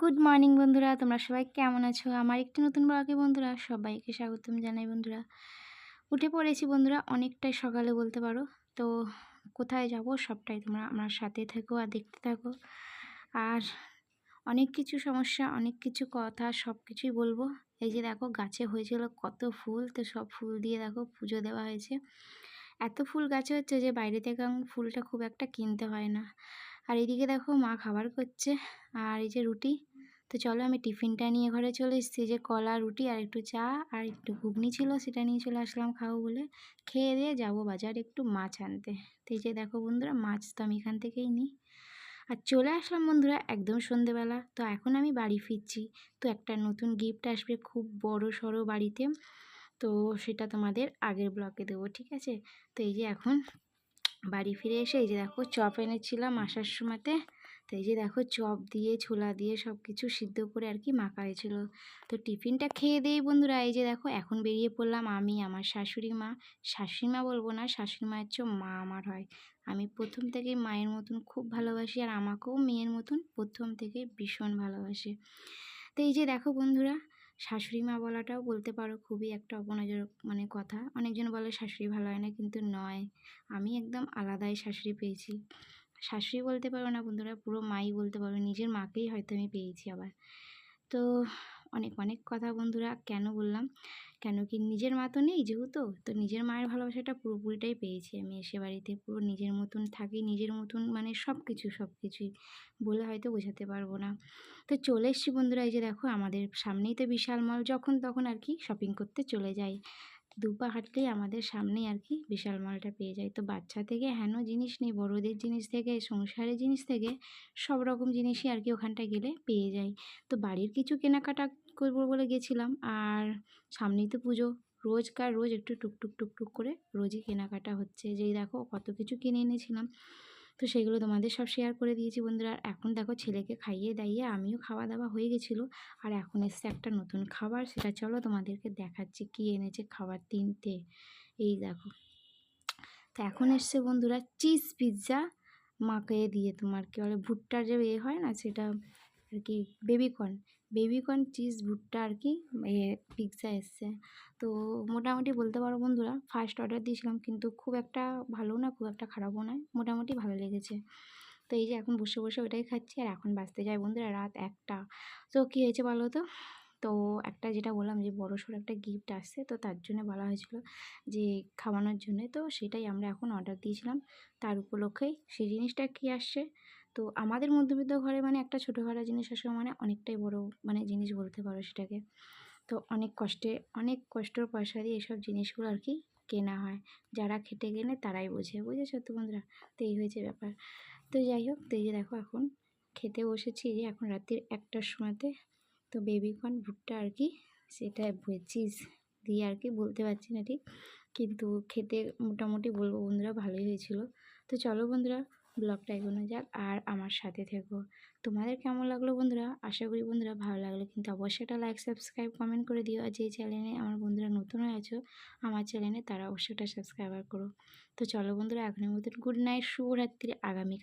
Good morning বন্ধুরা। তোমরা সবাই কেমন আছো? আমার একটি নতুন ব্লগে বন্ধুরা সবাইকে স্বাগতম জানাই বন্ধুরা। উঠে পড়েছি বন্ধুরা, অনেকটাই সকালে বলতে পারো। তো কোথায় যাব সবটাই তোমরা আমার সাথে থেকো আর দেখতে থাকো। আর অনেক কিছু সমস্যা, অনেক কিছু কথা, সব কিছুই বলব। এই যে দেখো, গাছে হয়েছিল কত ফুল, তো সব ফুল দিয়ে দেখো পুজো দেওয়া হয়েছে। এত ফুল গাছে হচ্ছে যে বাইরে থেকে ফুলটা খুব একটা কিনতে হয় না। আর এদিকে দেখো মা খাবার করছে, আর এই যে রুটি তো চলো আমি টিফিনটা নিয়ে ঘরে চলে এসেছি। যে কলা, রুটি আর একটু চা আর একটু ঘুগনি ছিল সেটা নিয়ে চলে আসলাম খাব বলে। খেয়ে দিয়ে যাব বাজার একটু মাছ আনতে। তো এই যে দেখো বন্ধুরা, মাছ তো আমি এখান থেকেই নিই। আর চলে আসলাম বন্ধুরা একদম সন্ধেবেলা। তো এখন আমি বাড়ি ফিরছি। তো একটা নতুন গিফট আসবে খুব বড় সড়ো বাড়িতে। তো সেটা তোমাদের আগের ব্লকে দেবো, ঠিক আছে? তো এই যে এখন বাড়ি ফিরে এসে এই যে দেখো চপ এনেছিলাম আসার সময়তে। তো এই যে দেখো চপ দিয়ে, ছোলা দিয়ে সব কিছু সিদ্ধ করে আর কি মাখা হয়েছিল। তো টিফিনটা খেয়ে দিই বন্ধুরা। এই যে দেখো এখন বেরিয়ে পড়লাম আমি, আমার শাশুড়ি মা। শাশুড়ি মা বলব না, শাশুড়ি মায়ের চেয়েও মা আমার হয়। আমি প্রথম থেকেই মায়ের মতন খুব ভালোবাসি আর আমাকেও মেয়ের মতন প্রথম থেকে ভীষণ ভালোবাসে। তো এই যে দেখো বন্ধুরা, শাশুড়ি মা বলাটাও বলতে পারো খুবই একটা অপনজর মানে কথা। অনেকজন বলে শাশুড়ি ভালো হয় না, কিন্তু নয়। আমি একদম আলাদাই শাশুড়ি পেয়েছি। শাশুড়ি বলতে পারো না বন্ধুরা, পুরো মাই বলতে পারো, নিজের মাকেই হয়তো আমি পেয়েছি আবার। তো অনেক অনেক কথা বন্ধুরা, কেন বললাম? কেন কি নিজের মা তো নেই যেহেতু? তো নিজের মায়ের ভালোবাসাটা পুরোপুরিটাই পেয়েছি আমি এসে বাড়িতে, পুরো নিজের মতন থাকি, নিজের মতন মানে সব কিছু সব কিছুই বলে হয়তো বোঝাতে পারব না। তো চলে এসছি বন্ধুরা, এই যে দেখো, আমাদের সামনেই তো বিশাল মল যখন তখন আর কি শপিং করতে চলে যাই। দুপা হাঁটলেই আমাদের সামনেই আর কি বিশাল মলটা পেয়ে যায়। তো বাচ্চা থেকে হেন জিনিস নেই, বড়োদের জিনিস থেকে, সংসারের জিনিস থেকে সব রকম জিনিসই আর কি ওখানটায় গেলে পেয়ে যায়। তো বাড়ির কিছু কেনাকাটা করব বলে গেছিলাম আর সামনেই তো পুজো। রোজকার রোজ একটু টুকটুক টুকটুক করে রোজই কেনাকাটা হচ্ছে। যেই দেখো কত কিছু কিনে এনেছিলাম। তো সেগুলো তোমাদের সব শেয়ার করে দিয়েছি বন্ধুরা। আর এখন দেখো ছেলেকে খাইয়ে দাইয়ে আমিও খাওয়া দাওয়া হয়ে গেছিল। আর এখন এসছে একটা নতুন খাবার, সেটা চলো তোমাদেরকে দেখাচ্ছি কি এনেছে খাবার তিনটে। এই দেখো। তো এখন এসছে বন্ধুরা চিজ পিৎজা মাকে দিয়ে তোমার কি বলে, ভুট্টার যে এ হয় না, সেটা আর কি বেবিকর্ন বেবিকর্ন চিজ ভুট্টা আর কি পিৎজা এসছে। তো মোটামুটি বলতে পারো বন্ধুরা ফার্স্ট অর্ডার দিয়েছিলাম কিন্তু খুব একটা ভালো না, খুব একটা খারাপও নয়, মোটামুটি ভালো লেগেছে। তো এই যে এখন বসে বসে ওটাই খাচ্ছি আর এখন বাঁচতে যায় বন্ধুরা রাত একটা। তো কী হয়েছে বলো তো? তো একটা যেটা বললাম যে বড় সড়ো একটা গিফট আসছে, তো তার জন্য বলা হয়েছিল যে খাওয়ানোর জন্যে। তো সেটাই আমরা এখন অর্ডার দিয়েছিলাম। তার উপলক্ষেই সেই জিনিসটা কি আসছে? তো আমাদের মধ্যবিত্ত ঘরে মানে একটা ছোটোখাটো জিনিস আসা মানে অনেকটাই বড় মানে জিনিস বলতে পারো সেটাকে। তো অনেক কষ্টে, অনেক কষ্টর পয়সা দিয়ে এসব জিনিসগুলো আর কি কেনা হয়। যারা খেটে কেনে তারাই বোঝে, বুঝেছ তো বন্ধুরা? তো এই হয়েছে ব্যাপার। তো যাই হোক, তো এই যে দেখো এখন খেতে বসেছি যে এখন রাত্রির একটার সময়তে। তো বেবিকর্ন ভুট্টা আর কি সেটা চিজ দিয়ে আর কি বলতে পারছি না ঠিক। কিন্তু খেতে মোটামুটি বলব বন্ধুরা ভালোই হয়েছিল। তো চলো বন্ধুরা ব্লগটা এগোনো যাক আর আমার সাথে থেকো। তোমাদের কেমন লাগল বন্ধুরা? আশা করি বন্ধুরা ভালো লাগল। কিন্তু অবশ্যই একটা লাইক সাবস্ক্রাইব কমেন্ট করে দিও। আর যে চ্যানেলে আমার বন্ধুরা নতুন হয়ে আছো, আমার চ্যানেলে তারা অবশ্যই একটা সাবস্ক্রাইবার করো। তো চলো বন্ধুরা, এখনের মতন গুড নাইট শুভরাত্রি আগামী